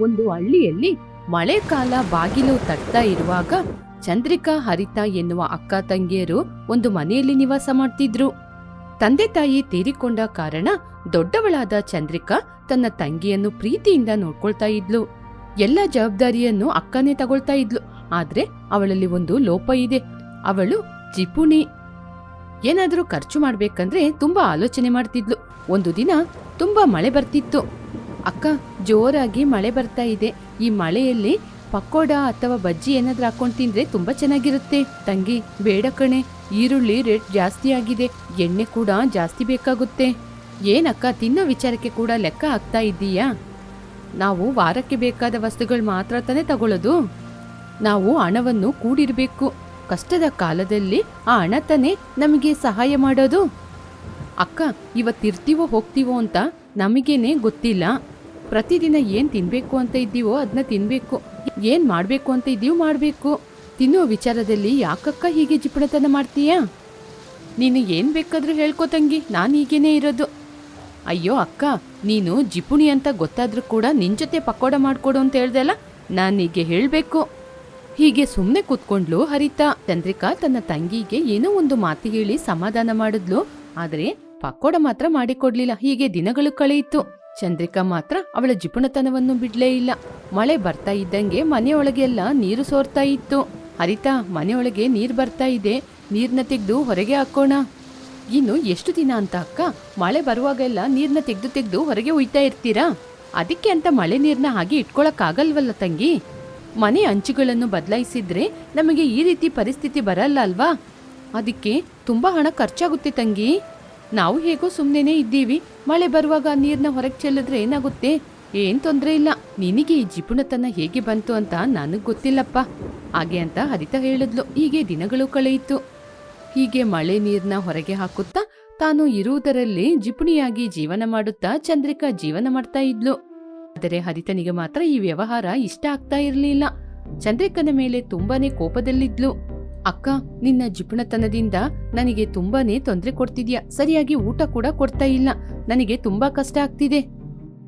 ಒಂದು ಹಳ್ಳಿಯಲ್ಲಿ ಮಳೆಕಾಲ ಬಾಗಿಲು ತಟ್ತಾ ಇರುವಾಗ ಚಂದ್ರಿಕಾ ಹರಿತಾ ಎನ್ನುವ ಅಕ್ಕ ತಂಗಿಯರು ಒಂದು ಮನೆಯಲ್ಲಿ ನಿವಾಸ ಮಾಡ್ತಿದ್ರು. ತಂದೆ ತಾಯಿ ತೀರಿಕೊಂಡ ಕಾರಣ ದೊಡ್ಡವಳಾದ ಚಂದ್ರಿಕಾ ತನ್ನ ತಂಗಿಯನ್ನು ಪ್ರೀತಿಯಿಂದ ನೋಡ್ಕೊಳ್ತಾ ಇದ್ಲು. ಎಲ್ಲ ಜವಾಬ್ದಾರಿಯನ್ನು ಅಕ್ಕನೇ ತಗೊಳ್ತಾ ಇದ್ಲು. ಆದ್ರೆ ಅವಳಲ್ಲಿ ಒಂದು ಲೋಪ ಇದೆ. ಅವಳು ಜಿಪುಣಿ. ಏನಾದ್ರೂ ಖರ್ಚು ಮಾಡ್ಬೇಕಂದ್ರೆ ತುಂಬಾ ಆಲೋಚನೆ ಮಾಡ್ತಿದ್ಲು. ಒಂದು ದಿನ ತುಂಬಾ ಮಳೆ ಬರ್ತಿತ್ತು. ಅಕ್ಕ, ಜೋರಾಗಿ ಮಳೆ ಬರ್ತಾ ಇದೆ. ಈ ಮಳೆಯಲ್ಲಿ ಪಕೋಡ ಅಥವಾ ಬಜ್ಜಿ ಏನಾದ್ರೂ ಹಾಕೊಂಡು ತಿಂದ್ರೆ ತುಂಬಾ ಚೆನ್ನಾಗಿರುತ್ತೆ. ತಂಗಿ, ಬೇಡ ಕಣೆ. ಈರುಳ್ಳಿ ರೇಟ್ ಜಾಸ್ತಿ ಆಗಿದೆ. ಎಣ್ಣೆ ಕೂಡ ಜಾಸ್ತಿ ಬೇಕಾಗುತ್ತೆ. ಏನಕ್ಕ, ತಿನ್ನೋ ವಿಚಾರಕ್ಕೆ ಕೂಡ ಲೆಕ್ಕ ಆಗ್ತಾ ಇದ್ದೀಯಾ? ನಾವು ವಾರಕ್ಕೆ ಬೇಕಾದ ವಸ್ತುಗಳು ಮಾತ್ರ ತಾನೇ ತಗೊಳ್ಳೋದು ನಾವು ಹಣವನ್ನು ಕೂಡಿರಬೇಕು. ಕಷ್ಟದ ಕಾಲದಲ್ಲಿ ಆ ಹಣ ತಾನೇ ನಮಗೆ ಸಹಾಯ ಮಾಡೋದು. ಅಕ್ಕ ಇವತ್ತಿರ್ತೀವೋ ಹೋಗ್ತೀವೋ ಅಂತ ನಮಗೇನೆ ಗೊತ್ತಿಲ್ಲ. ಪ್ರತಿದಿನ ಏನು ತಿನ್ಬೇಕು ಅಂತ ಇದ್ದೀವೋ ಅದನ್ನ ತಿನ್ಬೇಕು. ಏನು ಮಾಡಬೇಕು ಅಂತ ಇದೀವೋ ಮಾಡಬೇಕು. ತಿನ್ನೋ ವಿಚಾರದಲ್ಲಿ ಯಾಕಕ್ಕ ಹೀಗೆ ಜಿಪುಣತನ ಮಾಡ್ತೀಯಾ? ನೀನು ಏನು ಬೇಕಾದರೂ ಹೇಳ್ಕೊ ತಂಗಿ, ನಾನು ಹೀಗೇನೆ ಇರೋದು. ಅಯ್ಯೋ ಅಕ್ಕ, ನೀನು ಜಿಪುಣಿ ಅಂತ ಗೊತ್ತಾದರೂ ಕೂಡ ನಿನ್ನ ಜೊತೆ ಪಕೋಡ ಮಾಡಿಕೊಡು ಅಂತ ಹೇಳ್ದಲ್ಲ ನಾನೀಗೆ ಹೇಳಬೇಕು. ಹೀಗೆ ಸುಮ್ಮನೆ ಕೂತ್ಕೊಂಡ್ಲು ಹರಿತಾ. ಚಂದ್ರಿಕಾ ತನ್ನ ತಂಗಿಗೆ ಏನೋ ಒಂದು ಮಾತು ಹೇಳಿ ಸಮಾಧಾನ ಮಾಡಿದ್ಲು. ಆದ್ರೆ ಪಕೋಡ ಮಾತ್ರ ಮಾಡಿಕೊಡ್ಲಿಲ್ಲ. ಹೀಗೆ ದಿನಗಳು ಕಳೆಯಿತು. ಚಂದ್ರಿಕಾ ಮಾತ್ರ ಅವಳ ಜಿಪುಣತನವನ್ನು ಬಿಡ್ಲೇ ಇಲ್ಲ. ಮಳೆ ಬರ್ತಾ ಇದ್ದಂಗೆ ಮನೆಯೊಳಗೆಲ್ಲ ನೀರು ಸೋರ್ತಾ ಇತ್ತು. ಹರಿತಾ, ಮನೆಯೊಳಗೆ ನೀರು ಬರ್ತಾ ಇದೆ. ನೀರ್ನ ತೆಗೆದು ಹೊರಗೆ ಹಾಕೋಣ. ಇನ್ನು ಎಷ್ಟು ದಿನ ಅಂತ ಅಕ್ಕ? ಮಳೆ ಬರುವಾಗೆಲ್ಲ ನೀರ್ನ ತೆಗೆದು ತೆಗೆದು ಹೊರಗೆ ಉಯ್ತಾ ಇರ್ತೀರಾ? ಅದಕ್ಕೆ ಅಂತ ಮಳೆ ನೀರ್ನ ಹಾಗೆ ಇಟ್ಕೊಳಕ್ಕಾಗಲ್ವಲ್ಲ ತಂಗಿ? ಮನೆ ಅಂಚುಗಳನ್ನು ಬದಲಾಯಿಸಿದ್ರೆ ನಮಗೆ ಈ ರೀತಿ ಪರಿಸ್ಥಿತಿ ಬರಲ್ಲ ಅಲ್ವಾ? ಅದಕ್ಕೆ ತುಂಬಾ ಹಣ ಖರ್ಚಾಗುತ್ತೆ ತಂಗಿ. ನಾವು ಹೇಗೋ ಸುಮ್ಮನೆ ಇದ್ದೀವಿ. ಮಳೆ ಬರುವಾಗ ನೀರನ್ನ ಹೊರಗೆ ಚೆಲ್ಲಿದ್ರೆ ಏನಾಗುತ್ತೆ? ಏನ್ ತೊಂದ್ರೆ ಇಲ್ಲ. ನಿನಗೆ ಈ ಜಿಪುಣತನ ಹೇಗೆ ಬಂತು ಅಂತ ನನಗ್ ಗೊತ್ತಿಲ್ಲಪ್ಪ. ಹಾಗೆ ಅಂತ ಹರಿತ ಹೇಳಿದ್ಲು. ಹೀಗೆ ದಿನಗಳು ಕಳೆಯಿತು. ಹೀಗೆ ಮಳೆ ನೀರನ್ನ ಹೊರಗೆ ಹಾಕುತ್ತಾ ತಾನು ಇರುವುದರಲ್ಲಿ ಜಿಪುಣಿಯಾಗಿ ಜೀವನ ಮಾಡುತ್ತಾ ಚಂದ್ರಿಕಾ ಜೀವನ ಮಾಡ್ತಾ ಇದ್ಲು. ಆದರೆ ಹರಿತನಿಗೆ ಮಾತ್ರ ಈ ವ್ಯವಹಾರ ಇಷ್ಟ ಆಗ್ತಾ ಇರಲಿಲ್ಲ. ಚಂದ್ರಿಕನ ಮೇಲೆ ತುಂಬಾನೇ ಕೋಪದಲ್ಲಿದ್ಲು. ಅಕ್ಕ, ನಿನ್ನ ಜಿಪುಣತನದಿಂದ ನನಗೆ ತುಂಬಾನೇ ತೊಂದರೆ ಕೊಡ್ತಿದ್ಯಾ? ಸರಿಯಾಗಿ ಊಟ ಕೂಡ ಕೊಡ್ತಾ ಇಲ್ಲ. ನನಗೆ ತುಂಬಾ ಕಷ್ಟ ಆಗ್ತಿದೆ.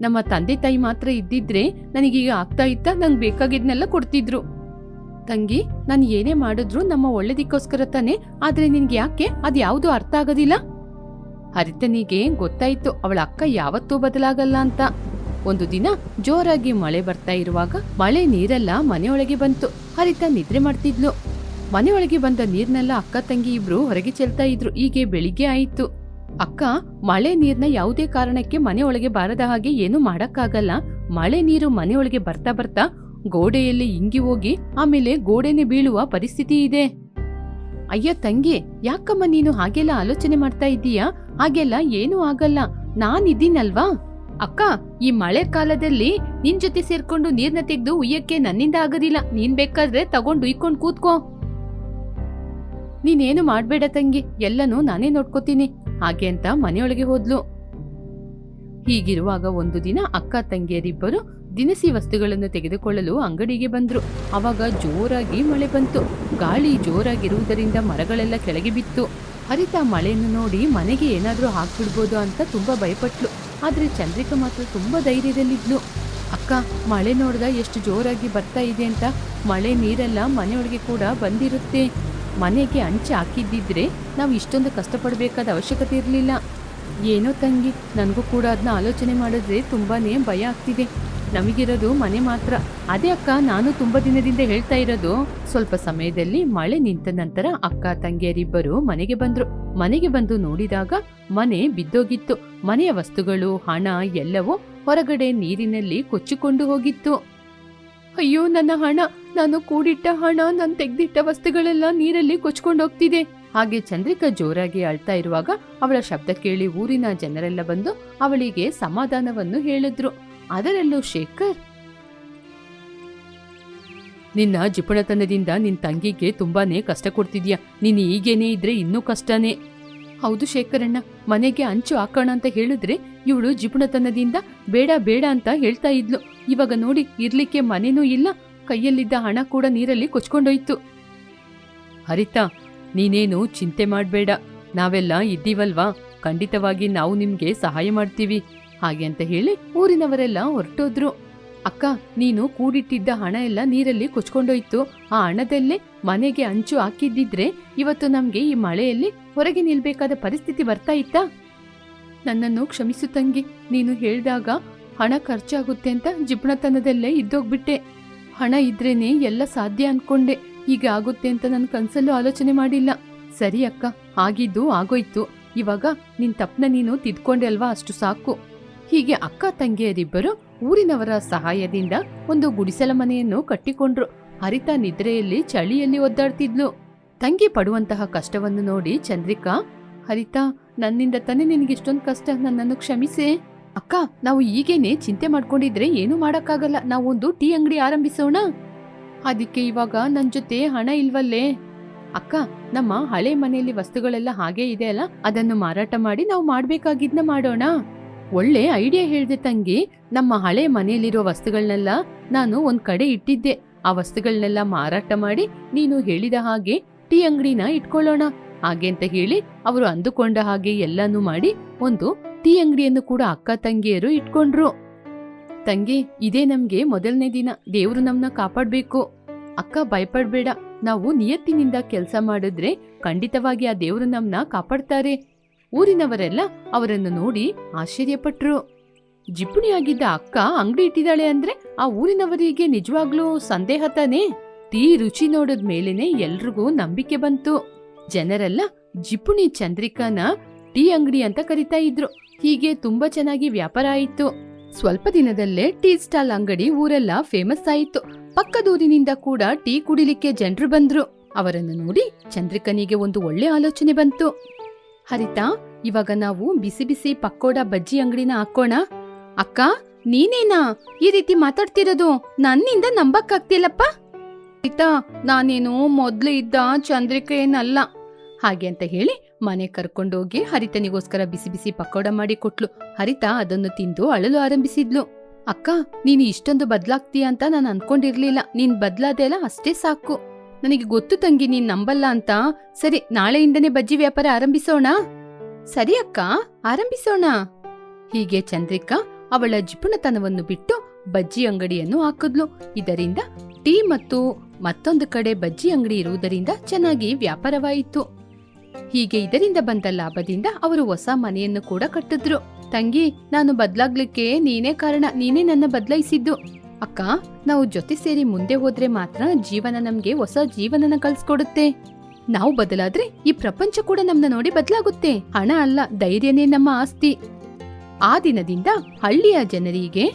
ನಮ್ಮ ತಂದೆ ತಾಯಿ ಮಾತ್ರ ಇದ್ದಿದ್ರೆ ನನಗೀಗ ಆಗ್ತಾ ಇತ್ತ ನಂಗೆ ಬೇಕಾಗಿದ್ನೆಲ್ಲ ಕೊಡ್ತಿದ್ರು. ತಂಗಿ, ನಾನು ಏನೇ ಮಾಡಿದ್ರು ನಮ್ಮ ಒಳ್ಳೇದಕ್ಕೋಸ್ಕರ ತಾನೆ, ಆದ್ರೆ ನಿನ್ಗೆ ಯಾಕೆ? ಅದ್ಯಾವುದು ಅರ್ಥ ಆಗೋದಿಲ್ಲ? ಹರಿತನಿಗೆ ಗೊತ್ತಾಯ್ತು, ಅವಳ ಅಕ್ಕ ಯಾವತ್ತೂ ಬದಲಾಗಲ್ಲ ಅಂತ. ಒಂದು ದಿನ ಜೋರಾಗಿ ಮಳೆ ಬರ್ತಾ ಇರುವಾಗ ಮಳೆ ನೀರೆಲ್ಲ ಮನೆಯೊಳಗೆ ಬಂತು. ಹರಿತ ನಿದ್ರೆ ಮಾಡ್ತಿದ್ಲು. ಮನೆಯೊಳಗೆ ಬಂದ ನೀರ್ನೆಲ್ಲ ಅಕ್ಕ ತಂಗಿ ಇಬ್ರು ಹೊರಗೆ ಚೆಲ್ತಾ ಇದ್ರು. ಹೀಗೆ ಬೆಳಿಗ್ಗೆ ಆಯಿತು. ಅಕ್ಕ, ಮಳೆ ನೀರ್ನ ಯಾವುದೇ ಕಾರಣಕ್ಕೆ ಮನೆಯೊಳಗೆ ಬಾರದ ಹಾಗೆ ಏನು ಮಾಡಕ್ಕಾಗಲ್ಲ. ಮಳೆ ನೀರು ಮನೆಯೊಳಗೆ ಬರ್ತಾ ಬರ್ತಾ ಗೋಡೆಯಲ್ಲಿ ಇಂಗಿ ಹೋಗಿ ಆಮೇಲೆ ಗೋಡೆನೆ ಬೀಳುವ ಪರಿಸ್ಥಿತಿ ಇದೆ. ಅಯ್ಯ ತಂಗಿ, ಯಾಕಮ್ಮ ನೀನು ಹಾಗೆಲ್ಲ ಆಲೋಚನೆ ಮಾಡ್ತಾ ಇದ್ದೀಯಾ? ಹಾಗೆಲ್ಲ ಏನೂ ಆಗಲ್ಲ. ನಾನಿದ್ದೀನಲ್ವಾ? ಅಕ್ಕ, ಈ ಮಳೆ ಕಾಲದಲ್ಲಿ ನಿನ್ ಜೊತೆ ಸೇರ್ಕೊಂಡು ನೀರ್ನ ತೆಗೆದು ಉಯ್ಯಕ್ಕೆ ನನ್ನಿಂದ ಆಗೋದಿಲ್ಲ. ನೀನ್ ಬೇಕಾದ್ರೆ ತಗೊಂಡು ಉಯ್ಕೊಂಡು ಕೂತ್ಕೋ. ನೀನೇನು ಮಾಡ್ಬೇಡ ತಂಗಿ, ಎಲ್ಲನೂ ನಾನೇ ನೋಡ್ಕೋತೀನಿ, ಹಾಗೆ ಅಂತ ಮನೆಯೊಳಗೆ ಹೋದ್ಲು. ಹೀಗಿರುವಾಗ ಒಂದು ದಿನ ಅಕ್ಕ ತಂಗಿಯರಿಬ್ಬರು ದಿನಸಿ ವಸ್ತುಗಳನ್ನು ತೆಗೆದುಕೊಳ್ಳಲು ಅಂಗಡಿಗೆ ಬಂದ್ರು. ಅವಾಗ ಜೋರಾಗಿ ಮಳೆ ಬಂತು. ಗಾಳಿ ಜೋರಾಗಿರುವುದರಿಂದ ಮರಗಳೆಲ್ಲ ಕೆಳಗೆ ಬಿತ್ತು. ಹರಿತ ಮಳೆಯನ್ನು ನೋಡಿ ಮನೆಗೆ ಏನಾದರೂ ಹಾಕ್ಬಿಡ್ಬೋದು ಅಂತ ತುಂಬಾ ಭಯಪಟ್ಲು. ಆದ್ರೆ ಚಂದ್ರಿಕಾ ಮಾತ್ರ ತುಂಬಾ ಧೈರ್ಯದಲ್ಲಿದ್ಲು. ಅಕ್ಕ, ಮಳೆ ನೋಡ್ದ ಎಷ್ಟು ಜೋರಾಗಿ ಬರ್ತಾ ಇದೆ ಅಂತ? ಮಳೆ ನೀರೆಲ್ಲ ಮನೆಯೊಳಗೆ ಕೂಡ ಬಂದಿರುತ್ತೆ. ಮನೆಗೆ ಅಂಚೆ ಹಾಕಿದ್ದಿದ್ರೆ ನಾವು ಇಷ್ಟೊಂದು ಕಷ್ಟಪಡಬೇಕಾದ ಅವಶ್ಯಕತೆ ಇರಲಿಲ್ಲ. ಏನೋ ತಂಗಿ, ನನಗೂ ಕೂಡ ಅದನ್ನ ಆಲೋಚನೆ ಮಾಡಿದ್ರೆ ತುಂಬಾ ಭಯ ಆಗ್ತಿದೆ. ನಮಗಿರೋದು ಮನೆ ಮಾತ್ರ. ಅದೇ ಅಕ್ಕ, ನಾನು ತುಂಬ ದಿನದಿಂದ ಹೇಳ್ತಾ ಇರೋದು, ಸ್ವಲ್ಪ ಸಮಯದಲ್ಲಿ ಮಳೆ ನಿಂತ ನಂತರ ಅಕ್ಕ, ತಂಗಿಯರಿಬ್ಬರು ಮನೆಗೆ ಬಂದ್ರು. ಮನೆಗೆ ಬಂದು ನೋಡಿದಾಗ ಮನೆ ಬಿದ್ದೋಗಿತ್ತು. ಮನೆಯ ವಸ್ತುಗಳು, ಹಣ ಎಲ್ಲವೂ ಹೊರಗಡೆ ನೀರಿನಲ್ಲಿ ಕೊಚ್ಚಿಕೊಂಡು ಹೋಗಿತ್ತು. ಅಯ್ಯೋ, ನನ್ನ ಹಣ. ನಾನು ಕೂಡಿಟ್ಟ ಹಣ, ನಾನು ತೆಗೆದಿಟ್ಟ ವಸ್ತುಗಳೆಲ್ಲ ನೀರಲ್ಲಿ ಕೊಚ್ಕೊಂಡೋಗ್ತಿದೆ. ಹಾಗೆ ಚಂದ್ರಿಕಾ ಜೋರಾಗಿ ಅಳ್ತಾ ಇರುವಾಗ ಅವಳ ಶಬ್ದ ಕೇಳಿ ಊರಿನ ಜನರೆಲ್ಲ ಬಂದು ಅವಳಿಗೆ ಸಮಾಧಾನವನ್ನು ಹೇಳಿದ್ರು. ಅದರಲ್ಲೂ ಶೇಖರ್. ನಿನ್ನ ಜಿಪುಣತನದಿಂದ ನಿನ್ ತಂಗಿಗೆ ತುಂಬಾನೇ ಕಷ್ಟ ಕೊಡ್ತಿದ್ಯಾ? ನೀನ್ ಈಗೇನೇ ಇದ್ರೆ ಇನ್ನೂ ಕಷ್ಟನೇ. ಹೌದು ಶೇಖರಣ್ಣ, ಮನೆಗೆ ಅಂಚು ಹಾಕೋಣ ಅಂತ ಹೇಳಿದ್ರೆ ಇವಳು ಜಿಪುಣತನದಿಂದ ಬೇಡ ಬೇಡ ಅಂತ ಹೇಳ್ತಾ ಇದ್ಲು. ಇವಾಗ ನೋಡಿ, ಇರ್ಲಿಕ್ಕೆ ಮನೆನೂ ಇಲ್ಲ. ಕೈಯಲ್ಲಿದ್ದ ಹಣ ಕೂಡ ನೀರಲ್ಲಿ ಕೊಚ್ಕೊಂಡೋಯ್ತು. ಹರಿತಾ, ನೀನೇನು ಚಿಂತೆ ಮಾಡಬೇಡ. ನಾವೆಲ್ಲ ಇದ್ದೀವಲ್ವಾ? ಖಂಡಿತವಾಗಿ ನಾವು ನಿಮ್ಗೆ ಸಹಾಯ ಮಾಡ್ತೀವಿ. ಹಾಗೆ ಅಂತ ಹೇಳಿ ಊರಿನವರೆಲ್ಲ ಹೊರಟೋದ್ರು. ಅಕ್ಕ, ನೀನು ಕೂಡಿಟ್ಟಿದ್ದ ಹಣ ಎಲ್ಲ ನೀರಲ್ಲಿ ಕೊಚ್ಕೊಂಡೋಯ್ತು. ಆ ಹಣದಲ್ಲೇ ಮನೆಗೆ ಅಂಚು ಹಾಕಿದ್ದಿದ್ರೆ ಇವತ್ತು ನಮ್ಗೆ ಈ ಮಳೆಯಲ್ಲಿ ಹೊರಗೆ ನಿಲ್ಬೇಕಾದ ಪರಿಸ್ಥಿತಿ ಬರ್ತಾ ಇತ್ತಾ? ನನ್ನನ್ನು ಕ್ಷಮಿಸು ತಂಗಿ. ನೀನು ಹೇಳ್ದಾಗ ಹಣ ಖರ್ಚಾಗುತ್ತೆ ಅಂತ ಜಿಪ್ಣತನದಲ್ಲೇ ಇದ್ದೋಗ್ಬಿಟ್ಟೆ. ಹಣ ಇದ್ರೇನೆ ಎಲ್ಲ ಸಾಧ್ಯ ಅನ್ಕೊಂಡೆ. ಈಗ ಆಗುತ್ತೆ ಅಂತ ನನ್ನ ಕನ್ಸಲ್ಲೂ ಆಲೋಚನೆ ಮಾಡಿಲ್ಲ. ಸರಿ ಅಕ್ಕ, ಆಗಿದ್ದು ಆಗೋಯ್ತು. ಇವಾಗ ನಿನ್ ತಪ್ಪನ ನೀನು ತಿದ್ಕೊಂಡೆ ಅಲ್ವಾ, ಅಷ್ಟು ಸಾಕು. ಹೀಗೆ ಅಕ್ಕ ತಂಗಿಯರಿಬ್ಬರು ಊರಿನವರ ಸಹಾಯದಿಂದ ಒಂದು ಗುಡಿಸಲ ಮನೆಯನ್ನು ಕಟ್ಟಿಕೊಂಡ್ರು. ಹರಿತಾ ನಿದ್ರೆಯಲ್ಲಿ ಚಳಿಯಲ್ಲಿ ಒದ್ದಾಡ್ತಿದ್ಲು. ತಂಗಿ ಪಡುವಂತಹ ಕಷ್ಟವನ್ನು ನೋಡಿ ಚಂದ್ರಿಕಾ, ಹರಿತಾ, ನನ್ನಿಂದ ತಾನೇ ನಿನಗಿಷ್ಟೊಂದು ಕಷ್ಟ, ನನ್ನನ್ನು ಕ್ಷಮಿಸೆ? ಅಕ್ಕ, ನಾವು ಈಗೇನೆ ಚಿಂತೆ ಮಾಡ್ಕೊಂಡಿದ್ರೆ ಏನು ಮಾಡಕ್ಕಾಗಲ್ಲ. ನಾವೊಂದು ಟೀ ಅಂಗಡಿ ಆರಂಭಿಸೋಣ? ಅದಕ್ಕೆ ಇವಾಗ ನನ್ ಜೊತೆ ಹಣ ಇಲ್ವಲ್ಲೇ? ಅಕ್ಕ, ನಮ್ಮ ಹಳೆ ಮನೆಯಲ್ಲಿ ವಸ್ತುಗಳೆಲ್ಲ ಹಾಗೆ ಇದೆ ಅಲ್ಲ? ಅದನ್ನು ಮಾರಾಟ ಮಾಡಿ ನಾವು ಮಾಡ್ಬೇಕಾಗಿದ್ನ ಮಾಡೋಣ? ಒಳ್ಳೆ ಐಡಿಯಾ ಹೇಳಿದೆ ತಂಗಿ. ನಮ್ಮ ಹಳೆ ಮನೆಯಲ್ಲಿರೋ ವಸ್ತುಗಳನ್ನೆಲ್ಲ ನಾನು ಒಂದ್ ಕಡೆ ಇಟ್ಟಿದ್ದೆ. ಆ ವಸ್ತುಗಳನ್ನೆಲ್ಲ ಮಾರಾಟ ಮಾಡಿ ನೀನು ಹೇಳಿದ ಹಾಗೆ ಟೀ ಅಂಗಡಿನ ಇಟ್ಕೊಳ್ಳೋಣ. ಹಾಗೆ ಅಂತ ಹೇಳಿ ಅವರು ಅಂದುಕೊಂಡ ಹಾಗೆ ಎಲ್ಲಾನು ಮಾಡಿ ಒಂದು ಟೀ ಅಂಗಡಿಯನ್ನು ಕೂಡ ಅಕ್ಕ ತಂಗಿಯರು ಇಟ್ಕೊಂಡ್ರು. ತಂಗಿ, ಇದೇ ನಮ್ಗೆ ಮೊದಲನೇ ದಿನ. ದೇವ್ರು ನಮ್ನ ಕಾಪಾಡ್ಬೇಕು. ಅಕ್ಕ, ಭಯಪಡ್ಬೇಡ. ನಾವು ನಿಯತ್ತಿನಿಂದ ಕೆಲಸ ಮಾಡಿದ್ರೆ ಖಂಡಿತವಾಗಿ ಆ ದೇವ್ರು ನಮ್ನ ಕಾಪಾಡ್ತಾರೆ. ಊರಿನವರೆಲ್ಲ ಅವರನ್ನು ನೋಡಿ ಆಶ್ಚರ್ಯಪಟ್ರು. ಜಿಪುಣಿಯಾಗಿದ್ದ ಅಕ್ಕ ಅಂಗಡಿ ಇಟ್ಟಿದ್ದಾಳೆ ಅಂದ್ರೆ ಆ ಊರಿನವರಿಗೆ ನಿಜವಾಗ್ಲೂ ಸಂದೇಹ ತಾನೇ? ಟೀ ರುಚಿ ನೋಡಿದ ಮೇಲೇನೆ ಎಲ್ರಿಗೂ ನಂಬಿಕೆ ಬಂತು. ಜನರೆಲ್ಲ ಜಿಪುಣಿ ಚಂದ್ರಿಕಾನ ಟೀ ಅಂಗಡಿ ಅಂತ ಕರಿತಾ ಇದ್ರು. ಹೀಗೆ ತುಂಬಾ ಚೆನ್ನಾಗಿ ವ್ಯಾಪಾರ ಆಯಿತು. ಸ್ವಲ್ಪ ದಿನದಲ್ಲೇ ಟೀ ಸ್ಟಾಲ್ ಅಂಗಡಿ ಊರೆಲ್ಲ ಫೇಮಸ್ ಆಯಿತು. ಪಕ್ಕದೂರಿನಿಂದ ಕೂಡ ಟೀ ಕುಡಿಲಿಕ್ಕೆ ಜನರು ಬಂದ್ರು. ಅವರನ್ನು ನೋಡಿ ಚಂದ್ರಿಕನಿಗೆ ಒಂದು ಒಳ್ಳೆ ಆಲೋಚನೆ ಬಂತು. ಹರಿತಾ, ಇವಾಗ ನಾವು ಬಿಸಿ ಬಿಸಿ ಪಕೋಡ ಬಜ್ಜಿ ಅಂಗಡಿನ ಹಾಕೋಣ. ಅಕ್ಕ, ನೀನೇನಾ? ಈ ರೀತಿ ಮಾತಾಡ್ತಿರೋದು ನನ್ನಿಂದ ನಂಬಕ್ಕಾಗ್ತಿಲ್ಲಪ್ಪ? ಹರಿತಾ, ನಾನೇನು ಮೊದ್ಲು ಇದ್ದ ಚಂದ್ರಿಕ ಏನಲ್ಲ ಹಾಗೆ ಅಂತ ಹೇಳಿ ಮನೆ ಕರ್ಕೊಂಡೋಗಿ ಹರಿತನಿಗೋಸ್ಕರ ಬಿಸಿ ಬಿಸಿ ಪಕೋಡ ಮಾಡಿ ಕೊಟ್ಲು. ಹರಿತ ಅದನ್ನು ತಿಂದು ಅಳಲು ಆರಂಭಿಸಿದ್ಲು. ಅಕ್ಕ, ನೀನು ಇಷ್ಟೊಂದು ಬದ್ಲಾಗ್ತೀಯ ಅಂತ ನಾನು ಅನ್ಕೊಂಡಿರ್ಲಿಲ್ಲ. ನೀನ್ ಬದ್ಲಾದೆಲ್ಲ ಅಷ್ಟೇ ಸಾಕು. ನನಗೆ ಗೊತ್ತು ತಂಗಿ, ನೀನ್ ನಂಬಲ್ಲ ಅಂತ. ಸರಿ, ನಾಳೆಯಿಂದನೇ ಬಜ್ಜಿ ವ್ಯಾಪಾರ ಆರಂಭಿಸೋಣ? ಸರಿ ಅಕ್ಕ, ಆರಂಭಿಸೋಣ. ಹೀಗೆ ಚಂದ್ರಿಕಾ ಅವಳ ಜಿಪುಣತನವನ್ನು ಬಿಟ್ಟು ಬಜ್ಜಿ ಅಂಗಡಿಯನ್ನು ಹಾಕಿದ್ಲು. ಇದರಿಂದ ಟೀ ಮತ್ತು ಮತ್ತೊಂದು ಕಡೆ ಬಜ್ಜಿ ಅಂಗಡಿ ಇರುವುದರಿಂದ ಚೆನ್ನಾಗಿ ವ್ಯಾಪಾರವಾಯಿತು. ಹೀಗೆ ಇದರಿಂದ ಬಂದ ಲಾಭದಿಂದ ಅವರು ಹೊಸ ಮನೆಯನ್ನು ಕೂಡ ಕಟ್ಟಿದ್ರು. ತಂಗಿ, ನಾನು ಬದಲಾಗ್ಲಿಕ್ಕೆ ನೀನೇ ಕಾರಣ, ನೀನೇ ನನ್ನ ಬದಲಾಯಿಸಿದ್ದು. ಅಕ್ಕ, ನಾವು ಜೊತೆ ಸೇರಿ ಮುಂದೆ ಹೋದ್ರೆ ಮಾತ್ರ ಜೀವನ ನಮ್ಗೆ ಹೊಸ ಜೀವನನ ಕಲ್ಸ್ಕೊಡುತ್ತೆ ನಾವು ಬದಲಾದ್ರೆ ಈ ಪ್ರಪಂಚ ಕೂಡ ನಮ್ನ ನೋಡಿ ಬದಲಾಗುತ್ತೆ. ಹಣ ಅಲ್ಲ, ಧೈರ್ಯನೇ ನಮ್ಮ ಆಸ್ತಿ. ಆ ದಿನದಿಂದ ಹಳ್ಳಿಯ ಜನರಿಗೆ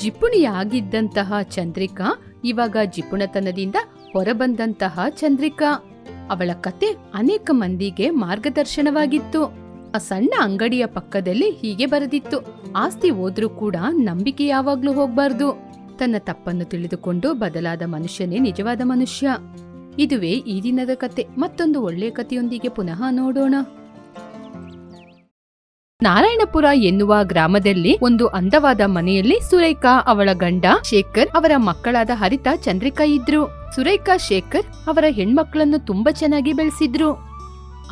ಜಿಪುಣಿಯಾಗಿದ್ದಂತಹ ಚಂದ್ರಿಕಾ, ಇವಾಗ ಜಿಪುಣತನದಿಂದ ಹೊರಬಂದಂತಹ ಚಂದ್ರಿಕಾ. ಅವಳ ಕತೆ ಅನೇಕ ಮಂದಿಗೆ ಮಾರ್ಗದರ್ಶನವಾಗಿತ್ತು. ಆ ಸಣ್ಣ ಅಂಗಡಿಯ ಪಕ್ಕದಲ್ಲಿ ಹೀಗೆ ಬರೆದಿತ್ತು, ಆಸ್ತಿ ಹೋದ್ರೂ ಕೂಡ ನಂಬಿಕೆ ಯಾವಾಗ್ಲೂ ಹೋಗ್ಬಾರ್ದು. ತನ್ನ ತಪ್ಪನ್ನು ತಿಳಿದುಕೊಂಡು ಬದಲಾದ ಮನುಷ್ಯನೇ ನಿಜವಾದ ಮನುಷ್ಯ. ಇದುವೇ ಈ ದಿನದ ಕತೆ, ಮತ್ತೊಂದು ಒಳ್ಳೆಯ ಕಥೆಯೊಂದಿಗೆ ಪುನಃ ನೋಡೋಣ. ನಾರಾಯಣಪುರ ಎನ್ನುವ ಗ್ರಾಮದಲ್ಲಿ ಒಂದು ಅಂದವಾದ ಮನೆಯಲ್ಲಿ ಸುರೇಖಾ, ಅವಳ ಗಂಡ ಶೇಖರ್ ಅವರ ಮಕ್ಕಳಾದ ಹರಿತ, ಚಂದ್ರಿಕಾ ಇದ್ರು. ಸುರೇಖಾ ಶೇಖರ್ ಅವರ ಹೆಣ್ಮಕ್ಳನ್ನು ತುಂಬಾ ಚೆನ್ನಾಗಿ ಬೆಳೆಸಿದ್ರು.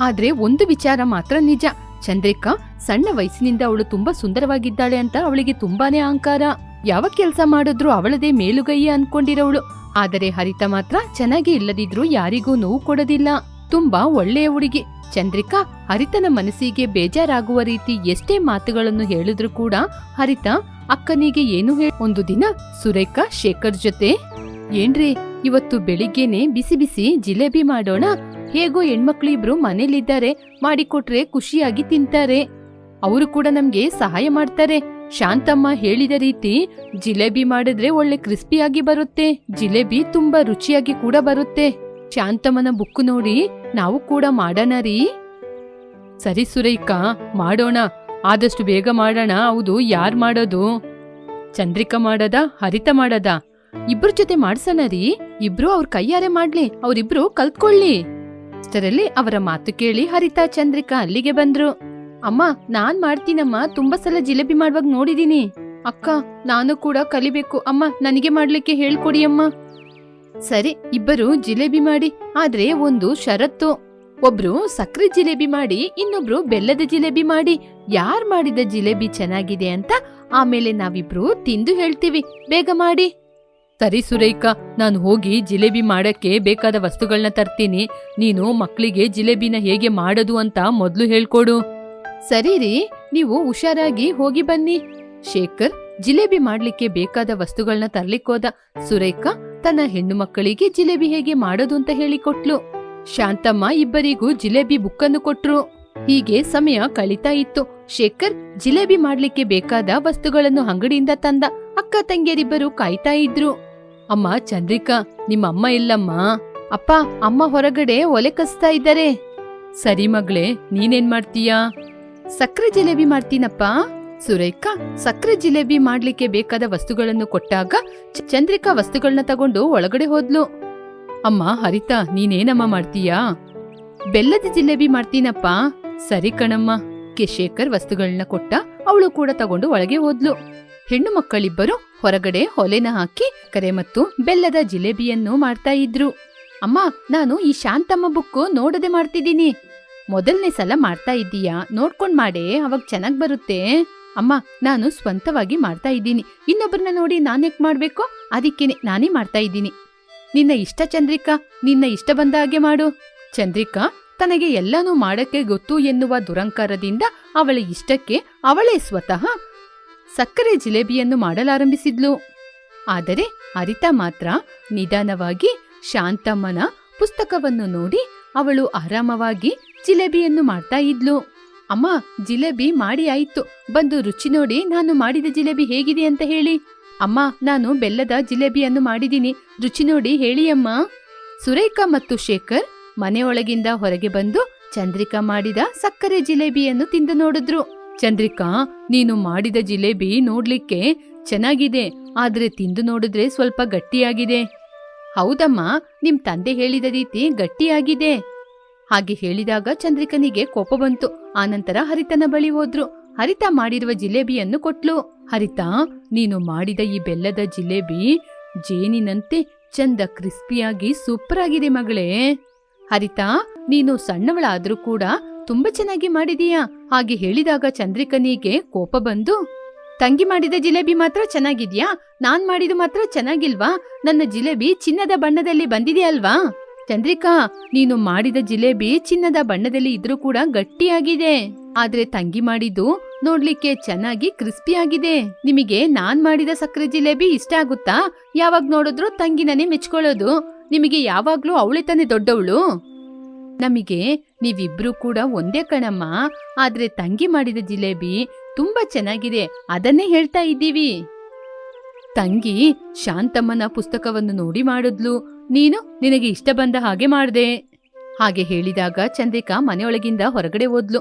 ಆದ್ರೆ ಒಂದು ವಿಚಾರ ಮಾತ್ರ ನಿಜ. ಚಂದ್ರಿಕಾ ಸಣ್ಣ ವಯಸ್ಸಿನಿಂದ ಅವಳು ತುಂಬಾ ಸುಂದರವಾಗಿದ್ದಾಳೆ ಅಂತ ಅವಳಿಗೆ ತುಂಬಾನೇ ಅಹಂಕಾರ. ಯಾವ ಕೆಲಸ ಮಾಡಿದ್ರು ಅವಳದೇ ಮೇಲುಗೈಯ ಅನ್ಕೊಂಡಿರೋಳು. ಆದರೆ ಹರಿತ ಮಾತ್ರ ಚೆನ್ನಾಗಿ ಇಲ್ಲದಿದ್ರು ಯಾರಿಗೂ ನೋವು ಕೊಡೋದಿಲ್ಲ. ತುಂಬಾ ಒಳ್ಳೆಯ ಹುಡುಗಿ. ಚಂದ್ರಿಕಾ, ಹರಿತನ ಮನಸ್ಸಿಗೆ ಬೇಜಾರಾಗುವ ರೀತಿ ಎಷ್ಟೇ ಮಾತುಗಳನ್ನು ಹೇಳಿದ್ರು ಕೂಡ ಹರಿತ ಅಕ್ಕನಿಗೆ ಏನು ಹೇಳಿ ಒಂದು ದಿನ ಸುರೇಖಾ, ಶೇಖರ್ ಜೊತೆ, ಏನ್ರಿ, ಇವತ್ತು ಬೆಳಿಗ್ಗೆನೆ ಬಿಸಿ ಬಿಸಿ ಜಿಲೇಬಿ ಮಾಡೋಣ. ಹೇಗೋ ಹೆಣ್ಮಕ್ಳು ಇಬ್ರು ಮನೇಲಿದ್ದಾರೆ. ಮಾಡಿಕೊಟ್ರೆ ಖುಷಿಯಾಗಿ ತಿಂತಾರೆ. ಅವರು ಕೂಡ ನಮ್ಗೆ ಸಹಾಯ ಮಾಡ್ತಾರೆ. ಶಾಂತಮ್ಮ ಹೇಳಿದ ರೀತಿ ಜಿಲೇಬಿ ಮಾಡಿದ್ರೆ ಒಳ್ಳೆ ಕ್ರಿಸ್ಪಿಯಾಗಿ ಬರುತ್ತೆ. ಜಿಲೇಬಿ ತುಂಬಾ ರುಚಿಯಾಗಿ ಕೂಡ ಬರುತ್ತೆ. ಶಾಂತಮ್ಮನ ಬುಕ್ ನೋಡಿ ನಾವು ಕೂಡ ಮಾಡೋಣ ರೀ. ಸರಿ ಸುರೈಕ ಮಾಡೋಣ. ಆದಷ್ಟು ಬೇಗ ಮಾಡೋಣ. ಹೌದು, ಯಾರ್ ಮಾಡೋದು? ಚಂದ್ರಿಕಾ ಮಾಡದ, ಹರಿತ ಮಾಡದ? ಇಬ್ರ ಜೊತೆ ಮಾಡ್ಸೋಣ ರೀ. ಇಬ್ರು ಅವ್ರ ಕೈಯಾರೆ ಮಾಡ್ಲಿ, ಅವರಿಬ್ರು ಕಲ್ತ್ಕೊಳ್ಳಿ. ಅಷ್ಟರಲ್ಲಿ ಅವರ ಮಾತು ಕೇಳಿ ಹರಿತಾ, ಚಂದ್ರಿಕಾ ಅಲ್ಲಿಗೆ ಬಂದ್ರು. ಅಮ್ಮ, ನಾನ್ ಮಾಡ್ತೀನಮ್ಮ. ತುಂಬಾ ಸಲ ಜಿಲೇಬಿ ಮಾಡುವಾಗ ನೋಡಿದೀನಿ. ಅಕ್ಕ, ನಾನು ಕೂಡ ಕಲಿಬೇಕು. ಅಮ್ಮ, ನನಗೆ ಮಾಡ್ಲಿಕ್ಕೆ ಹೇಳ್ಕೊಡಿ ಅಮ್ಮ. ಸರಿ, ಇಬ್ಬರು ಜಿಲೇಬಿ ಮಾಡಿ, ಆದ್ರೆ ಒಂದು ಷರತ್ತು. ಒಬ್ರು ಸಕ್ಕರೆ ಜಿಲೇಬಿ ಮಾಡಿ, ಇನ್ನೊಬ್ರು ಬೆಲ್ಲದ ಜಿಲೇಬಿ ಮಾಡಿ. ಯಾರ್ ಮಾಡಿದ ಜಿಲೇಬಿ ಚೆನ್ನಾಗಿದೆ ಅಂತ ಆಮೇಲೆ ನಾವಿಬ್ರು ತಿಂದು ಹೇಳ್ತೀವಿ. ಬೇಗ ಮಾಡಿ. ಸರಿ ಸುರೇಖ, ನಾನು ಹೋಗಿ ಜಿಲೇಬಿ ಮಾಡಕ್ಕೆ ಬೇಕಾದ ವಸ್ತುಗಳನ್ನ ತರ್ತೀನಿ. ನೀನು ಮಕ್ಕಳಿಗೆ ಜಿಲೇಬಿನ ಹೇಗೆ ಮಾಡೋದು ಅಂತ ಮೊದ್ಲು ಹೇಳ್ಕೊಡು. ಸರಿ ರೀ, ನೀವು ಹುಷಾರಾಗಿ ಹೋಗಿ ಬನ್ನಿ. ಶೇಖರ್, ಜಿಲೇಬಿ ಮಾಡ್ಲಿಕ್ಕೆ ಬೇಕಾದ ವಸ್ತುಗಳನ್ನ ತರ್ಲಿಕ್ಕೋದ. ಸುರೇಖ ತನ್ನ ಹೆಣ್ಣು ಮಕ್ಕಳಿಗೆ ಜಿಲೇಬಿ ಹೇಗೆ ಮಾಡೋದು ಅಂತ ಹೇಳಿಕೊಟ್ಲು. ಶಾಂತಮ್ಮ ಇಬ್ಬರಿಗೂ ಜಿಲೇಬಿ ಬುಕ್ಕನ್ನು ಕೊಟ್ರು. ಹೀಗೆ ಸಮಯ ಕಳೀತಾ ಇತ್ತು. ಶೇಖರ್ ಜಿಲೇಬಿ ಮಾಡ್ಲಿಕ್ಕೆ ಬೇಕಾದ ವಸ್ತುಗಳನ್ನು ಅಂಗಡಿಯಿಂದ ತಂದ. ಅಕ್ಕ ತಂಗಿಯರಿಬ್ಬರು ಕಾಯ್ತಾ ಇದ್ರು. ಅಮ್ಮ, ಚಂದ್ರಿಕಾ, ನಿಮ್ಮಮ್ಮ ಇಲ್ಲಮ್ಮ ಅಪ್ಪ, ಅಮ್ಮ ಹೊರಗಡೆ ಒಲೆ ಕಸ್ತಾ ಇದ್ದಾರೆ. ಸರಿ ಮಗಳೇ, ನೀನೇನ್ ಮಾಡ್ತೀಯಾ? ಸಕ್ಕರೆ ಜಿಲೇಬಿ ಮಾಡ್ತೀನಪ್ಪ? ಸುರೇಖಾ ಸಕ್ಕರೆ ಜಿಲೇಬಿ ಮಾಡ್ಲಿಕ್ಕೆ ಬೇಕಾದ ವಸ್ತುಗಳನ್ನು ಕೊಟ್ಟಾಗ ಚಂದ್ರಿಕಾ ವಸ್ತುಗಳನ್ನ ತಗೊಂಡು ಒಳಗಡೆ ಹೋದ್ಲು. ಅಮ್ಮ, ಹರಿತಾ, ನೀನೇನಮ್ಮ ಮಾಡ್ತೀಯಾ? ಬೆಲ್ಲದ ಜಿಲೇಬಿ ಮಾಡ್ತೀನಪ್ಪ. ಸರಿ ಕಣಮ್ಮ. ಕೆ ಶೇಖರ್ ವಸ್ತುಗಳನ್ನ ಕೊಟ್ಟ ಅವಳು ಕೂಡ ತಗೊಂಡು ಒಳಗೆ ಹೋದ್ಲು. ಹೆಣ್ಣು ಮಕ್ಕಳಿಬ್ಬರು ಹೊರಗಡೆ ಹೊಲೆನ ಹಾಕಿ ಕರೆ ಮತ್ತು ಬೆಲ್ಲದ ಜಿಲೇಬಿಯನ್ನು ಮಾಡ್ತಾ ಇದ್ರು. ಅಮ್ಮ, ನಾನು ಈ ಶಾಂತಮ್ಮ ಬುಕ್ಕು ನೋಡದೆ ಮಾಡ್ತಿದ್ದೀನಿ. ಮೊದಲನೇ ಸಲ ಮಾಡ್ತಾ ಇದ್ದೀಯಾ? ನೋಡ್ಕೊಂಡ್ ಮಾಡೇ, ಅವಾಗ ಚೆನ್ನಾಗ್ ಬರುತ್ತೆ. ಅಮ್ಮ, ನಾನು ಸ್ವಂತವಾಗಿ ಮಾಡ್ತಾ ಇದ್ದೀನಿ. ಇನ್ನೊಬ್ಬರನ್ನ ನೋಡಿ ನಾನೇಕ್ ಮಾಡ್ಬೇಕು? ಅದಕ್ಕೇನೆ ನಾನೇ ಮಾಡ್ತಾ ಇದ್ದೀನಿ. ನಿನ್ನ ಇಷ್ಟ ಚಂದ್ರಿಕಾ? ನಿನ್ನ ಇಷ್ಟ ಬಂದ ಹಾಗೆ ಮಾಡು. ಚಂದ್ರಿಕಾ, ತನಗೆ ಎಲ್ಲನೂ ಮಾಡಕ್ಕೆ ಗೊತ್ತು ಎನ್ನುವ ದುರಂಕಾರದಿಂದ ಅವಳ ಇಷ್ಟಕ್ಕೆ ಅವಳೇ ಸ್ವತಃ ಸಕ್ಕರೆ ಜಿಲೇಬಿಯನ್ನು ಮಾಡಲಾರಂಭಿಸಿದ್ಲು. ಆದರೆ ಹರಿತಾ ಮಾತ್ರ ನಿಧಾನವಾಗಿ ಶಾಂತಮ್ಮನ ಪುಸ್ತಕವನ್ನು ನೋಡಿ ಅವಳು ಆರಾಮವಾಗಿ ಜಿಲೇಬಿಯನ್ನು ಮಾಡ್ತಾ ಇದ್ಲು. ಅಮ್ಮ, ಜಿಲೇಬಿ ಮಾಡಿ ಆಯ್ತು. ಬಂದು ರುಚಿ ನೋಡಿ ನಾನು ಮಾಡಿದ ಜಿಲೇಬಿ ಹೇಗಿದೆ ಅಂತ ಹೇಳಿ. ಅಮ್ಮ, ನಾನು ಬೆಲ್ಲದ ಜಿಲೇಬಿಯನ್ನು ಮಾಡಿದ್ದೀನಿ. ರುಚಿ ನೋಡಿ ಹೇಳಿ ಅಮ್ಮ. ಸುರೇಖಾ ಮತ್ತು ಶೇಖರ್ ಮನೆಯೊಳಗಿಂದ ಹೊರಗೆ ಬಂದು ಚಂದ್ರಿಕಾ ಮಾಡಿದ ಸಕ್ಕರೆ ಜಿಲೇಬಿಯನ್ನು ತಿಂದು ನೋಡಿದ್ರು. ಚಂದ್ರಿಕಾ, ನೀನು ಮಾಡಿದ ಜಿಲೇಬಿ ನೋಡ್ಲಿಕ್ಕೆ ಚೆನ್ನಾಗಿದೆ, ಆದ್ರೆ ತಿಂದು ನೋಡಿದ್ರೆ ಸ್ವಲ್ಪ ಗಟ್ಟಿಯಾಗಿದೆ. ಹೌದಮ್ಮ, ನಿಮ್ ತಂದೆ ಹೇಳಿದ ರೀತಿ ಗಟ್ಟಿಯಾಗಿದೆ. ಹಾಗೆ ಹೇಳಿದಾಗ ಚಂದ್ರಿಕನಿಗೆ ಕೋಪ ಬಂತು. ಆನಂತರ ಹರಿತನ ಬಳಿ ಹೋದ್ರು. ಹರಿತ ಮಾಡಿರುವ ಜಿಲೇಬಿಯನ್ನು ಕೊಟ್ಲು. ಹರಿತ, ನೀನು ಮಾಡಿದ ಈ ಬೆಲ್ಲದ ಜಿಲೇಬಿ ಜೇನಿನಂತೆ ಚಂದ ಕ್ರಿಸ್ಪಿಯಾಗಿ ಸೂಪರ್ ಆಗಿದೆ ಮಗಳೇ. ಹರಿತಾ, ನೀನು ಸಣ್ಣವಳಾದ್ರೂ ಕೂಡ ತುಂಬಾ ಚೆನ್ನಾಗಿ ಮಾಡಿದೀಯಾ? ಹಾಗೆ ಹೇಳಿದಾಗ ಚಂದ್ರಿಕನಿಗೆ ಕೋಪ ಬಂದು, ತಂಗಿ ಮಾಡಿದ ಜಿಲೇಬಿ ಮಾತ್ರ ಚೆನ್ನಾಗಿದ್ಯಾ? ನಾನ್ ಮಾಡಿದ ಮಾತ್ರ ಚೆನ್ನಾಗಿಲ್ವಾ? ನನ್ನ ಜಿಲೇಬಿ ಚಿನ್ನದ ಬಣ್ಣದಲ್ಲಿ ಬಂದಿದೆಯಲ್ವಾ? ಚಂದ್ರಿಕಾ, ನೀನು ಮಾಡಿದ ಜಿಲೇಬಿ ಚಿನ್ನದ ಬಣ್ಣದಲ್ಲಿ ಇದ್ರೂ ಕೂಡ ಗಟ್ಟಿಯಾಗಿದೆ. ಆದ್ರೆ ತಂಗಿ ಮಾಡಿದ್ದು ನೋಡ್ಲಿಕ್ಕೆ ಚೆನ್ನಾಗಿ ಕ್ರಿಸ್ಪಿ ಆಗಿದೆ. ನಿಮಗೆ ನಾನ್ ಮಾಡಿದ ಸಕ್ಕರೆ ಜಿಲೇಬಿ ಇಷ್ಟ ಆಗುತ್ತಾ? ಯಾವಾಗ ನೋಡಿದ್ರು ತಂಗಿನೇ ಮೆಚ್ಕೊಳ್ಳೋದು. ನಿಮಗೆ ಯಾವಾಗ್ಲೂ ಅವಳೆ ತಾನೇ ದೊಡ್ಡವಳು. ನಮಗೆ ನೀವಿಬ್ರು ಕೂಡ ಒಂದೇ ಕಣಮ್ಮ. ಆದ್ರೆ ತಂಗಿ ಮಾಡಿದ ಜಿಲೇಬಿ ತುಂಬಾ ಚೆನ್ನಾಗಿದೆ. ಅದನ್ನೇ ಹೇಳ್ತಾ ಇದ್ದೀವಿ. ತಂಗಿ ಶಾಂತಮ್ಮನ ಪುಸ್ತಕವನ್ನು ನೋಡಿ ಮಾಡಿದ್ಲು. ನೀನು ನಿನಗೆ ಇಷ್ಟ ಬಂದ ಹಾಗೆ ಮಾಡ್ದೆ. ಹಾಗೆ ಹೇಳಿದಾಗ ಚಂದ್ರಿಕಾ ಮನೆಯೊಳಗಿಂದ ಹೊರಗಡೆ ಓದ್ಲು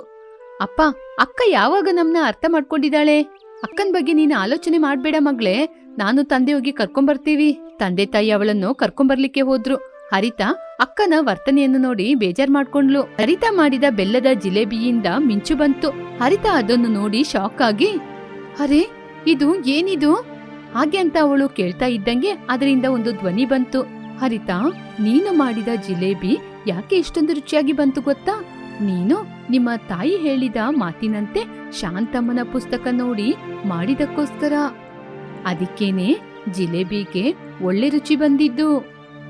ಅಪ್ಪ, ಅಕ್ಕ ಯಾವಾಗ ನಮ್ನ ಅರ್ಥ ಮಾಡ್ಕೊಂಡಿದ್ದಾಳೆ? ಅಕ್ಕನ್ ಬಗ್ಗೆ ನೀನು ಆಲೋಚನೆ ಮಾಡ್ಬೇಡ ಮಗ್ಳೇ. ನಾನು ತಂದೆ ಹೋಗಿ ಕರ್ಕೊಂಬರ್ತೀವಿ. ತಂದೆ ತಾಯಿ ಅವಳನ್ನು ಕರ್ಕೊಂಬರ್ಲಿಕ್ಕೆ ಹೋದ್ರು. ಹರಿತಾ ಅಕ್ಕನ ವರ್ತನೆಯನ್ನು ನೋಡಿ ಬೇಜಾರ್ ಮಾಡ್ಕೊಂಡ್ಲು. ಹರಿತಾ ಮಾಡಿದ ಬೆಲ್ಲದ ಜಿಲೇಬಿಯಿಂದ ಮಿಂಚು ಬಂತು. ಹರಿತಾ ಅದನ್ನು ನೋಡಿ ಶಾಕ್ ಆಗಿ, ಅರೆ, ಇದು ಏನಿದು? ಹಾಗೆ ಅಂತ ಅವಳು ಕೇಳ್ತಾ ಇದ್ದಂಗೆ ಅದರಿಂದ ಒಂದು ಧ್ವನಿ ಬಂತು. ಹರಿತಾ, ನೀನು ಮಾಡಿದ ಜಿಲೇಬಿ ಯಾಕೆ ಇಷ್ಟೊಂದು ರುಚಿಯಾಗಿ ಬಂತು ಗೊತ್ತಾ? ನೀನು ನಿಮ್ಮ ತಾಯಿ ಹೇಳಿದ ಮಾತಿನಂತೆ ಶಾಂತಮ್ಮನ ಪುಸ್ತಕ ನೋಡಿ ಮಾಡಿದಕ್ಕೋಸ್ಕರ. ಅದಕ್ಕೇನೆ ಜಿಲೇಬಿಗೆ ಒಳ್ಳೆ ರುಚಿ ಬಂದಿದ್ದು.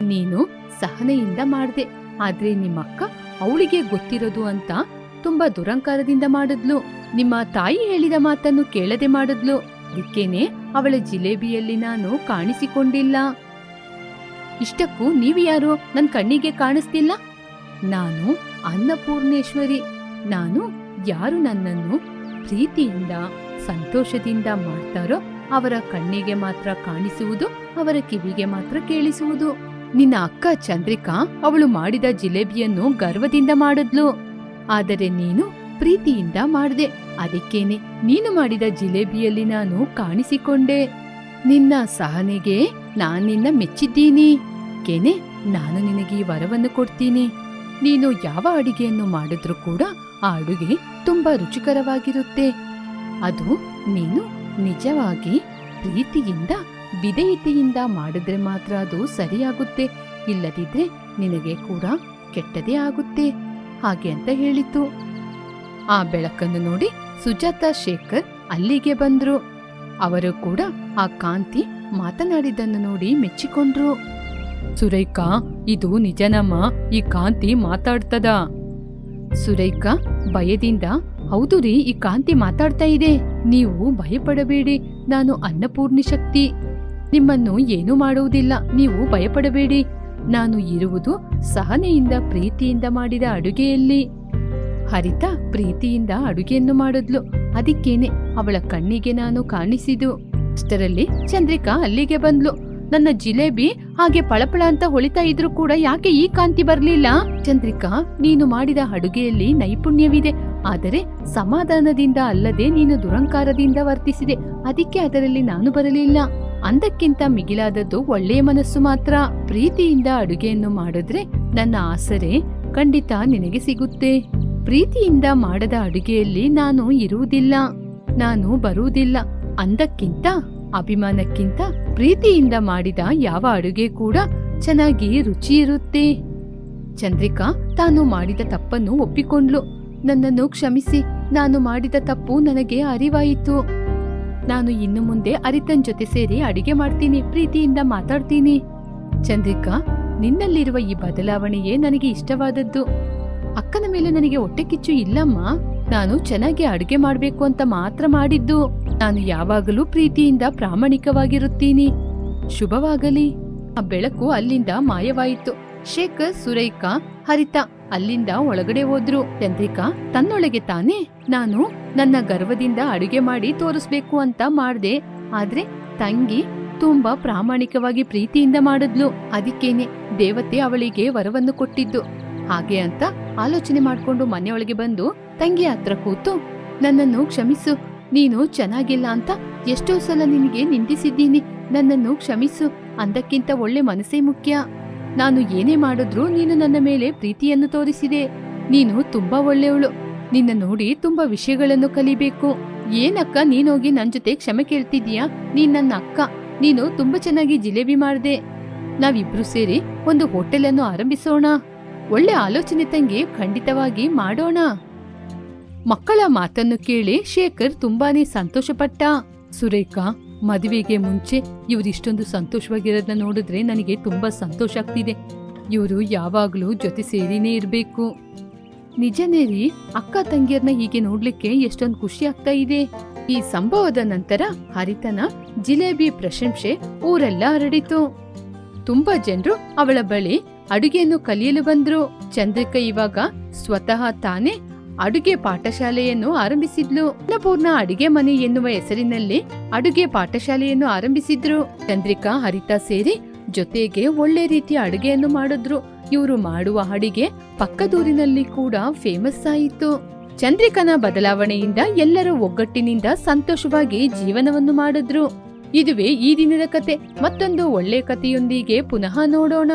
ನೀನು ಸಹನೆಯಿಂದ ಮಾಡ್ದೆ. ಆದ್ರೆ ನಿಮ್ಮಕ್ಕ ಅವಳಿಗೆ ಗೊತ್ತಿರೋದು ಅಂತ ತುಂಬಾ ದುರಂಕಾರದಿಂದ ಮಾಡಿದ್ಲು. ನಿಮ್ಮ ತಾಯಿ ಹೇಳಿದ ಮಾತನ್ನು ಕೇಳದೆ ಮಾಡಿದ್ಲು. ಅದಕ್ಕೇನೆ ಅವಳ ಜಿಲೇಬಿಯಲ್ಲಿ ನಾನು ಕಾಣಿಸಿಕೊಂಡಿಲ್ಲ. ಇಷ್ಟಕ್ಕೂ ನೀವು ಯಾರು? ನನ್ ಕಣ್ಣಿಗೆ ಕಾಣಿಸ್ತಿಲ್ಲ? ನಾನು ಅನ್ನಪೂರ್ಣೇಶ್ವರಿ. ನಾನು ಯಾರು ನನ್ನನ್ನು ಪ್ರೀತಿಯಿಂದ, ಸಂತೋಷದಿಂದ ಮಾಡ್ತಾರೋ ಅವರ ಕಣ್ಣಿಗೆ ಮಾತ್ರ ಕಾಣಿಸುವುದು, ಅವರ ಕಿವಿಗೆ ಮಾತ್ರ ಕೇಳಿಸುವುದು. ನಿನ್ನ ಅಕ್ಕ ಚಂದ್ರಿಕಾ ಅವಳು ಮಾಡಿದ ಜಿಲೇಬಿಯನ್ನು ಗರ್ವದಿಂದ ಮಾಡಿದ್ಲು. ಆದರೆ ನೀನು ಪ್ರೀತಿಯಿಂದ ಮಾಡಿದೆ. ಅದಕ್ಕೇನೆ ನೀನು ಮಾಡಿದ ಜಿಲೇಬಿಯಲ್ಲಿ ನಾನು ಕಾಣಿಸಿಕೊಂಡೆ. ನಿನ್ನ ಸಹನೆಗೆ ನಾನು ನಿನ್ನ ಮೆಚ್ಚಿದ್ದೀನಿ. ಕೇನೆ, ನಾನು ನಿನಗೆ ಈ ವರವನ್ನು ಕೊಡ್ತೀನಿ. ನೀನು ಯಾವ ಅಡಿಗೆಯನ್ನು ಮಾಡಿದ್ರೂ ಕೂಡ ಆ ಅಡುಗೆ ತುಂಬಾ ರುಚಿಕರವಾಗಿರುತ್ತೆ. ಅದು ನೀನು ನಿಜವಾಗಿ ಪ್ರೀತಿಯಿಂದ, ವಿಧೇಯತೆಯಿಂದ ಮಾಡಿದ್ರೆ ಮಾತ್ರ ಅದು ಸರಿಯಾಗುತ್ತೆ. ಇಲ್ಲದಿದ್ರೆ ನಿನಗೆ ಕೂಡ ಕೆಟ್ಟದೇ ಆಗುತ್ತೆ. ಹಾಗೆ ಅಂತ ಹೇಳಿತು. ಆ ಬೆಳಕನ್ನು ನೋಡಿ ಸುಜಾತಾ ಶೇಖರ್ ಅಲ್ಲಿಗೆ ಬಂದ್ರು. ಅವರು ಕೂಡ ಆ ಕಾಂತಿ ಮಾತನಾಡಿದ್ದನ್ನು ನೋಡಿ ಮೆಚ್ಚಿಕೊಂಡ್ರು. ಸುರೇಖಾ, ಇದು ನಿಜನಮ್ಮ, ಈ ಕಾಂತಿ ಮಾತಾಡ್ತದ. ಸುರೇಖಾ ಭಯದಿಂದ, ಹೌದು ರೀ, ಈ ಕಾಂತಿ ಮಾತಾಡ್ತಾ ಇದೆ. ನೀವು ಭಯಪಡಬೇಡಿ, ನಾನು ಅನ್ನಪೂರ್ಣಿ ಶಕ್ತಿ. ನಿಮ್ಮನ್ನು ಏನೂ ಮಾಡುವುದಿಲ್ಲ, ನೀವು ಭಯಪಡಬೇಡಿ. ನಾನು ಇರುವುದು ಸಹನೆಯಿಂದ, ಪ್ರೀತಿಯಿಂದ ಮಾಡಿದ ಅಡುಗೆಯಲ್ಲಿ. ಹರಿತ ಪ್ರೀತಿಯಿಂದ ಅಡುಗೆಯನ್ನು ಮಾಡಿದ್ಲು. ಅದಕ್ಕೇನೆ ಅವಳ ಕಣ್ಣಿಗೆ ನಾನು ಕಾಣಿಸಿದು ಅಷ್ಟರಲ್ಲಿ ಚಂದ್ರಿಕಾ ಅಲ್ಲಿಗೆ ಬಂದ್ಲು. ನನ್ನ ಜಿಲೇಬಿ ಹಾಗೆ ಪಳಪಳ ಅಂತ ಹೊಳಿತಾ ಇದ್ರು ಕೂಡ ಯಾಕೆ ಈ ಕಾಂತಿ ಬರ್ಲಿಲ್ಲ? ಚಂದ್ರಿಕಾ, ನೀನು ಮಾಡಿದ ಅಡುಗೆಯಲ್ಲಿ ನೈಪುಣ್ಯವಿದೆ. ಆದರೆ ಸಮಾಧಾನದಿಂದ ಅಲ್ಲದೆ ನೀನು ದುರಂಕಾರದಿಂದ ವರ್ತಿಸಿದೆ. ಅದಕ್ಕೆ ಅದರಲ್ಲಿ ನಾನು ಬರಲಿಲ್ಲ. ಅಂದಕ್ಕಿಂತ ಮಿಗಿಲಾದದ್ದು ಒಳ್ಳೆಯ ಮನಸ್ಸು ಮಾತ್ರ. ಪ್ರೀತಿಯಿಂದ ಅಡುಗೆಯನ್ನು ಮಾಡಿದ್ರೆ ನನ್ನ ಆಸರೆ ಖಂಡಿತ ನಿನಗೆ ಸಿಗುತ್ತೆ. ಪ್ರೀತಿಯಿಂದ ಮಾಡದ ಅಡುಗೆಯಲ್ಲಿ ನಾನು ಇರುವುದಿಲ್ಲ, ನಾನು ಬರುವುದಿಲ್ಲ. ಅಂದಕ್ಕಿಂತ, ಅಭಿಮಾನಕ್ಕಿಂತ ಪ್ರೀತಿಯಿಂದ ಮಾಡಿದ ಯಾವ ಅಡುಗೆ ಕೂಡ ಚೆನ್ನಾಗಿ ರುಚಿ ಇರುತ್ತೆ. ಚಂದ್ರಿಕಾ ತಾನು ಮಾಡಿದ ತಪ್ಪನ್ನು ಒಪ್ಪಿಕೊಂಡ್ಲು. ನನ್ನನ್ನು ಕ್ಷಮಿಸಿ, ನಾನು ಮಾಡಿದ ತಪ್ಪು ನನಗೆ ಅರಿವಾಯಿತು. ನಾನು ಇನ್ನು ಮುಂದೆ ಅರಿತನ್ ಜೊತೆ ಸೇರಿ ಅಡಿಗೆ ಮಾಡ್ತೀನಿ, ಪ್ರೀತಿಯಿಂದ ಮಾತಾಡ್ತೀನಿ. ಚಂದ್ರಿಕಾ, ನಿನ್ನಲ್ಲಿರುವ ಈ ಬದಲಾವಣೆಯೇ ನನಗೆ ಇಷ್ಟವಾದದ್ದು. ಅಕ್ಕನ ಮೇಲೆ ನನಗೆ ಹೊಟ್ಟೆ ಕಿಚ್ಚು ಇಲ್ಲಮ್ಮ. ನಾನು ಚೆನ್ನಾಗಿ ಅಡುಗೆ ಮಾಡ್ಬೇಕು ಅಂತ ಮಾತ್ರ ಮಾಡಿದ್ದು. ನಾನು ಯಾವಾಗಲೂ ಪ್ರೀತಿಯಿಂದ ಪ್ರಾಮಾಣಿಕವಾಗಿರುತ್ತೀನಿ. ಶುಭವಾಗಲಿ. ಆ ಬೆಳಕು ಅಲ್ಲಿಂದ ಮಾಯವಾಯಿತು. ಶೇಖರ್ ಸುರೈಕ ಹರಿತ ಅಲ್ಲಿಂದ ಒಳಗಡೆ ಹೋದ್ರು. ಚಂದ್ರಿಕಾ, ತನ್ನೊಳಗೆ ತಾನೇ? ನಾನು ನನ್ನ ಗರ್ವದಿಂದ ಅಡುಗೆ ಮಾಡಿ ತೋರಿಸ್ಬೇಕು ಅಂತ ಮಾಡ್ದೆ. ಆದ್ರೆ ತಂಗಿ ತುಂಬಾ ಪ್ರಾಮಾಣಿಕವಾಗಿ ಪ್ರೀತಿಯಿಂದ ಮಾಡಿದ್ಲು. ಅದಕ್ಕೇನೆ ದೇವತೆ ಅವಳಿಗೆ ವರವನ್ನು ಕೊಟ್ಟಿದ್ದು. ಹಾಗೆ ಅಂತ ಆಲೋಚನೆ ಮಾಡ್ಕೊಂಡು ಮನೆಯೊಳಗೆ ಬಂದು ತಂಗಿ ಹತ್ರ ಕೂತು, ನನ್ನನ್ನು ಕ್ಷಮಿಸು, ನೀನು ಚೆನ್ನಾಗಿಲ್ಲ ಅಂತ ಎಷ್ಟೋ ಸಲ ನಿನಗೆ ನಿಂದಿಸಿದ್ದೀನಿ, ನನ್ನನ್ನು ಕ್ಷಮಿಸು, ಅಂದಕ್ಕಿಂತ ಒಳ್ಳೆ ಮನಸ್ಸೇ ಮುಖ್ಯ. ನಾನು ಏನೇ ಮಾಡಿದ್ರೂ ನೀನು ನನ್ನ ಮೇಲೆ ಪ್ರೀತಿಯನ್ನು ತೋರಿಸಿದೆ. ನೀನು ತುಂಬಾ ಒಳ್ಳೆಯವಳು. ನಿನ್ನ ನೋಡಿ ತುಂಬಾ ವಿಷಯಗಳನ್ನು ಕಲಿಬೇಕು. ಏನಕ್ಕ ನೀನೋಗಿ ನನ್ ಜೊತೆ ಕ್ಷಮೆ ಕೇಳ್ತಿದ್ಯಾ ನೀನ್ ನನ್ನ ಅಕ್ಕ. ನೀನು ತುಂಬಾ ಚೆನ್ನಾಗಿ ಜಿಲೇಬಿ ಮಾಡ್ದೆ. ನಾವಿಬ್ರು ಸೇರಿ ಒಂದು ಹೋಟೆಲ್ ಅನ್ನು ಆರಂಭಿಸೋಣ. ಒಳ್ಳೆ ಆಲೋಚನೆ ತಂಗಿ ಖಂಡಿತವಾಗಿ ಮಾಡೋಣ. ಮಕ್ಕಳ ಮಾತನ್ನು ಕೇಳಿ ಶೇಖರ್ ತುಂಬಾನೇ ಸಂತೋಷಪಟ್ಟ. ಸುರೇಖಾ, ಮದುವೆಗೆ ಮುಂಚೆ ಇವ್ರಿಷ್ಟೊಂದು ಸಂತೋಷವಾಗಿರೋದನ್ನ ನೋಡಿದ್ರೆ ನನಗೆ ತುಂಬಾ ಸಂತೋಷ ಆಗ್ತಿದೆ. ಇವರು ಯಾವಾಗ್ಲೂ ಜೊತೆ ಸೇರಿನೇ ಇರ್ಬೇಕು. ನಿಜನೇ ರೀ, ಅಕ್ಕ ತಂಗಿಯರ್ನ ಹೀಗೆ ನೋಡ್ಲಿಕ್ಕೆ ಎಷ್ಟೊಂದು ಖುಷಿ ಆಗ್ತಾ ಇದೆ. ಈ ಸಂಭವದ ನಂತರ ಹರಿತನ ಜಿಲೇಬಿ ಪ್ರಶಂಸೆ ಊರೆಲ್ಲ ಹರಡಿತು. ತುಂಬಾ ಜನರು ಅವಳ ಬಳಿ ಅಡುಗೆಯನ್ನು ಕಲಿಯಲು ಬಂದ್ರು ಚಂದ್ರಿಕಾ ಇವಾಗ ಸ್ವತಃ ತಾನೇ ಅಡುಗೆ ಪಾಠಶಾಲೆಯನ್ನು ಆರಂಭಿಸಿದ್ಲು. ಅನ್ನಪೂರ್ಣ ಅಡುಗೆ ಮನೆ ಎನ್ನುವ ಹೆಸರಿನಲ್ಲಿ ಅಡುಗೆ ಪಾಠಶಾಲೆಯನ್ನು ಆರಂಭಿಸಿದ್ರು. ಚಂದ್ರಿಕಾ, ಹರಿತಾ ಸೇರಿ ಜೊತೆಗೆ ಒಳ್ಳೆ ರೀತಿಯ ಅಡುಗೆಯನ್ನು ಮಾಡಿದ್ರು. ಇವರು ಮಾಡುವ ಅಡಿಗೆ ಪಕ್ಕದೂರಿನಲ್ಲಿ ಕೂಡ ಫೇಮಸ್ ಆಯಿತು. ಚಂದ್ರಿಕನ ಬದಲಾವಣೆಯಿಂದ ಎಲ್ಲರೂ ಒಗ್ಗಟ್ಟಿನಿಂದ ಸಂತೋಷವಾಗಿ ಜೀವನವನ್ನು ಮಾಡಿದ್ರು. ಇದುವೇ ಈ ದಿನದ ಕತೆ. ಮತ್ತೊಂದು ಒಳ್ಳೆ ಕಥೆಯೊಂದಿಗೆ ಪುನಃ ನೋಡೋಣ.